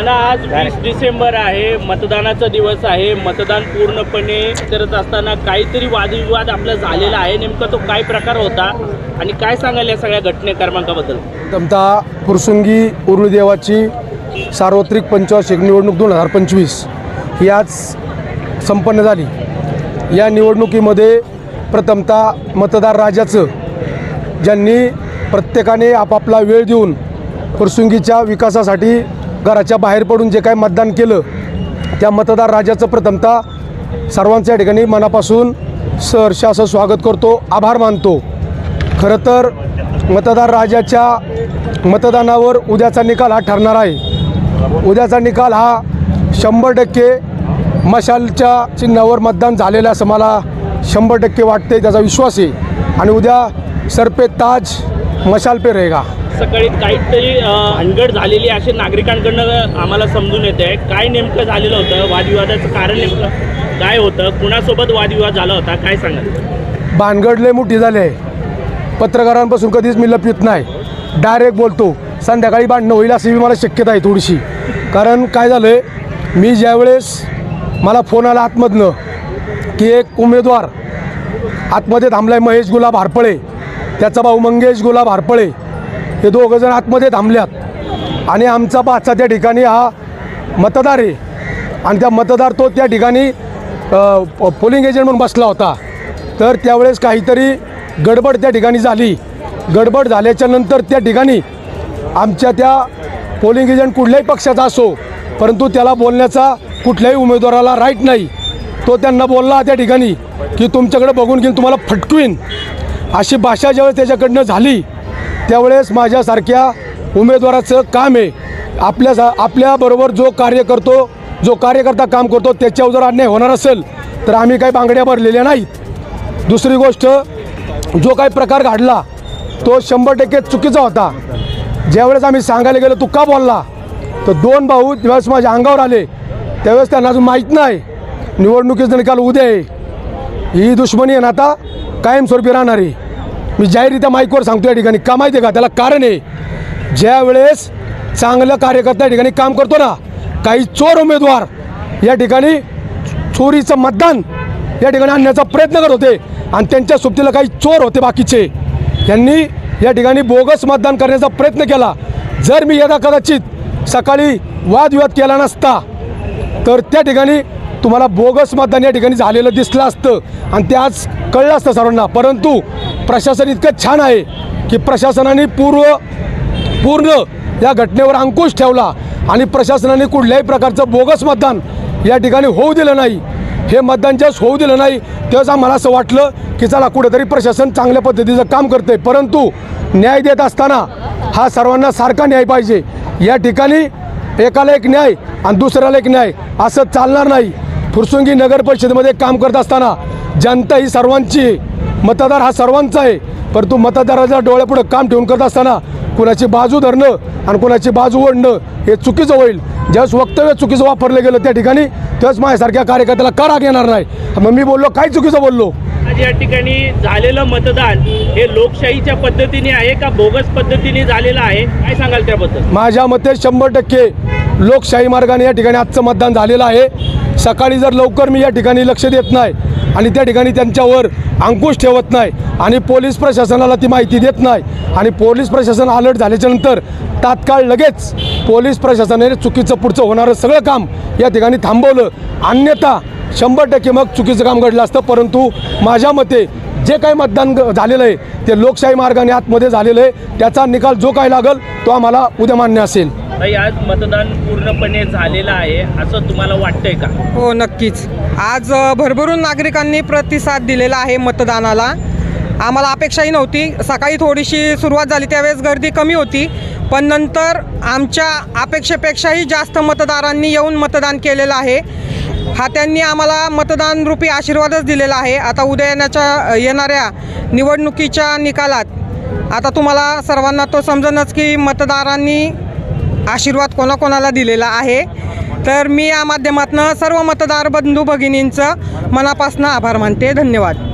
दादा आज वीस डिसेंबर आहे मतदानाचा दिवस आहे. मतदान पूर्णपणे करत असताना काहीतरी वादविवाद आपला झालेला आहे. नेमका तो काय प्रकार होता आणि काय सांगाल या सगळ्या घटने क्रमांकाबद्दल? प्रथमतः पुरसुंगी उरुळदेवाची सार्वत्रिक पंचवार्षिक निवडणूक दोन हजार पंचवीस ही आज संपन्न झाली. या निवडणुकीमध्ये प्रथमतः मतदार राजाचं ज्यांनी प्रत्येकाने आपापला वेळ देऊन पुरसुंगीच्या विकासासाठी घराच्या बाहेर पडून जे काही मतदान केलं त्या मतदार राजाचं प्रथमतः सर्वांच्या ठिकाणी मनापासून सहर्ष असं स्वागत करतो आभार मानतो. खरं तर मतदार राजाच्या मतदानावर उद्याचा निकाल हा ठरणार आहे. उद्याचा निकाल हा शंभर टक्के मशालच्या चिन्हावर मतदान झालेलं असं मला शंभर टक्के वाटते त्याचा विश्वास आहे. आणि उद्या सरपे ताज मशाल पे रहेगा सकाळी काहीतरी अ, भानगड झालेली असे नागरिकांकडनं आम्हाला समजून येते. आहे काय नेमकं झालेलं होतं? वादविवादाचं कारण नेमकं काय होतं? कुणासोबत वादविवाद झाला होता? काय सांगाल? भानगड लय मोठी झाली. आहे पत्रकारांपासून कधीच मी लपित नाही. डायरेक्ट बोलतो संध्याकाळी भांडणं होईल अशी मला शक्यता आहे थोडीशी. कारण काय झालं आहे मी ज्यावेळेस मला फोन आला आतमधनं की एक उमेदवार आतमध्ये थांबला आहे महेश गुलाब हारपळे. त्याचा भाऊ मंगेश गुलाब हारपळे हे दोघंजण आतमध्ये थांबल्यात. आणि आमचा पाचचा त्या ठिकाणी हा मतदार आहे. आणि त्या मतदार तो त्या ठिकाणी प- पोलिंग एजंट म्हणून बसला होता. तर त्यावेळेस काहीतरी गडबड त्या ठिकाणी झाली. गडबड झाल्याच्यानंतर त्या ठिकाणी आमच्या त्या पोलिंग एजंट कुठल्याही पक्षाचा असो परंतु त्याला बोलण्याचा कुठल्याही उमेदवाराला राईट नाही. तो त्यांना बोलला त्या ठिकाणी की तुमच्याकडे बघून घेऊन तुम्हाला फटकवीन. अशी भाषा ज्यावेळेस त्याच्याकडनं झाली त्यावेळेस माझ्यासारख्या उमेदवाराचं काम आहे. आपल्या सा आपल्याबरोबर जो कार्य करतो जो कार्यकर्ता काम करतो त्याच्यावर जर अन्याय होणार असेल तर आम्ही काही बांगड्या भरलेल्या नाहीत. दुसरी गोष्ट जो काही प्रकार घडला तो शंभर टक्के चुकीचा होता. ज्यावेळेस आम्ही सांगायला गेलो तू का बोलला? तर दोन भाऊ ज्यावेळेस माझ्या अंगावर आले त्यावेळेस त्यांना अजून माहीत नाही निवडणुकीचा निकाल उद्या आहे. ही दुश्मनी आहे ना आता कायमस्वरूपी राहणार. आहे मी जाहीररित्या माईकवर सांगतो या ठिकाणी. का माहिती आहे का? त्याला कारण आहे. ज्या वेळेस चांगलं कार्यकर्ता या ठिकाणी काम करतो ना काही चोर उमेदवार या ठिकाणी चोरीचं मतदान या ठिकाणी आणण्याचा प्रयत्न करत होते आणि त्यांच्या सोबतीला काही चोर होते बाकीचे. यांनी या ठिकाणी बोगस मतदान करण्याचा प्रयत्न केला. जर मी यदा कदाचित सकाळी वादविवाद केला नसता तर त्या ठिकाणी तुम्हाला बोगस मतदान या ठिकाणी झालेलं दिसलं असतं आणि ते आज कळलं असतं सर्वांना. परंतु प्रशासन इतकं छान आहे की प्रशासनाने पूर्व पूर्ण या घटनेवर अंकुश ठेवला आणि प्रशासनाने कुठल्याही प्रकारचं बोगस मतदान या ठिकाणी होऊ दिलं नाही. हे मतदान ज्यास होऊ दिलं नाही तेव्हाच आम्हाला असं वाटलं की चला कुठेतरी प्रशासन चांगल्या पद्धतीचं काम करते परंतु न्याय देत असताना हा सर्वांना सारखा न्याय पाहिजे. या ठिकाणी एकाला एक न्याय आणि दुसऱ्याला एक न्याय असं चालणार नाही. फुरसुंगी नगर परिषदेमध्ये काम करत असताना जनता ही सर्वांची आहे. मतदार हा सर्वांचा आहे. परंतु मतदाराच्या डोळ्यापुढे काम ठेवून करत असताना कुणाची बाजू धरणं आणि कुणाची बाजू ओढणं हे चुकीचं होईल. ज्यावेळेस वक्तव्य चुकीचं वापरलं गेलं त्या ठिकाणी त्यावेळेस माझ्यासारख्या कार्यकर्त्याला का राग येणार नाही? मग मी बोललो काय चुकीचं बोललो? आज या ठिकाणी झालेलं मतदान हे लोकशाहीच्या पद्धतीने आहे का बोगस पद्धतीने झालेलं आहे? काय सांगाल त्याबद्दल? माझ्या मते शंभर टक्के लोकशाही मार्गाने या ठिकाणी आजचं मतदान झालेलं आहे. सकाळी जर लवकर मी या ठिकाणी लक्ष देत नाही आणि त्या ठिकाणी त्यांच्यावर अंकुश ठेवत नाही आणि पोलीस प्रशासनाला ती माहिती देत नाही आणि पोलीस प्रशासन अलर्ट झाल्याच्यानंतर तात्काळ लगेच पोलीस प्रशासनाने चुकीचं पुढचं होणारं सगळं काम या ठिकाणी थांबवलं. अन्यथा शंभर टक्के मग चुकीचं काम घडलं असतं. परंतु माझ्या मते जे काही मतदान ग- झालेलं आहे ते लोकशाही मार्गाने आतमध्ये झालेलं आहे. त्याचा निकाल जो काय लागल तो आम्हाला उद्या मान्य असेल. ताई आज मतदान पूर्णपणे झालेलं आहे असं तुम्हाला वाटतंय का? हो नक्कीच. आज भरभरून नागरिकांनी प्रतिसाद दिलेला आहे मतदानाला. आम्हाला अपेक्षाही नव्हती. सकाळी थोडीशी सुरुवात झाली त्यावेळेस गर्दी कमी होती. पण नंतर आमच्या अपेक्षेपेक्षाही जास्त मतदारांनी येऊन मतदान केलेलं आहे. हा त्यांनी आम्हाला मतदान रूपी आशीर्वादच दिलेला आहे. आता उद्या येण्याच्या येणाऱ्या निवडणुकीच्या निकालात आता तुम्हाला सर्वांना तो समजणच की मतदारांनी आशीर्वाद कोणाकोणाला दिलेला आहे. तर मी या माध्यमातून सर्व मतदार बंधू भगिनींचं मनापासून आभार मानते. धन्यवाद.